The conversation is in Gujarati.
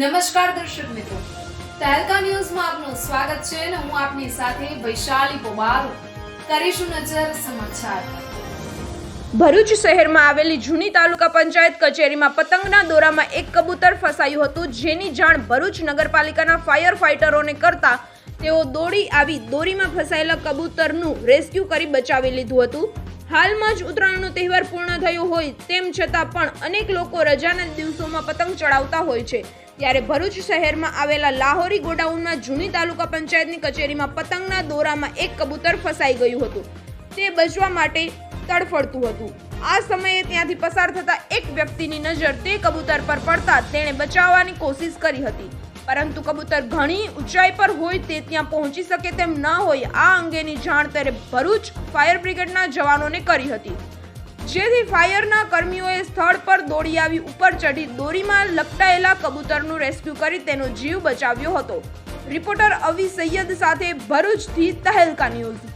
નમસ્કાર દર્શક મિત્રો. તહેલકા ન્યૂઝમાં આપનું સ્વાગત છે અને હું આપની સાથે વૈશાલી પોબારો કરીશું નજર સમાચાર. ભરૂચ શહેરમાં આવેલી જૂની તાલુકા પંચાયત કચેરીમાં પતંગના દોરામાં એક કબૂતર ફસાયું હતું. જેની જાણ ભરૂચ નગરપાલિકાના ફાયર ફાઇટરોને કરતા તેઓ દોડી આવી દોરીમાં ફસાયેલા કબૂતરનું રેસ્ક્યુ કરી બચાવી લીધું હતું. હાલમાં જ ઉત્તરાયણનો તહેવાર પૂર્ણ થયો હોય તેમ છતાં પણ અનેક લોકો રજાના દિવસોમાં પતંગ ચડાવતા હોય છે. ત્યારે ભરૂચ શહેરમાં આવેલા લાહોરી ગોડાઉનમાં જૂની તાલુકા પંચાયતની કચેરીમાં પતંગના દોરામાં એક કબૂતર ફસાઈ ગયું હતું. તે બચવા માટે તડફડતું હતું. આ સમયે ત્યાંથી પસાર થતા એક વ્યક્તિની નજર તે કબૂતર પર પડતા તેણે બચાવવાની કોશિશ કરી હતી. પરંતુ કબૂતર ઘણી ઊંચાઈ પર હોય તે ત્યાં પહોંચી શકે તેમ ન હોય, આ અંગેની જાણ ત્યારે ભરૂચ ફાયર બ્રિગેડના જવાનોને કરી હતી. જેથી ફાયરના કર્મીઓએ સ્થળ પર દોડી આવી ઉપર ચઢી દોરીમાં લપટાયેલા કબૂતરનું રેસ્ક્યુ કરી તેનો જીવ બચાવ્યો હતો. રિપોર્ટર અવી સૈયદ સાથે ભરૂચથી તહેલકા ન્યૂઝ.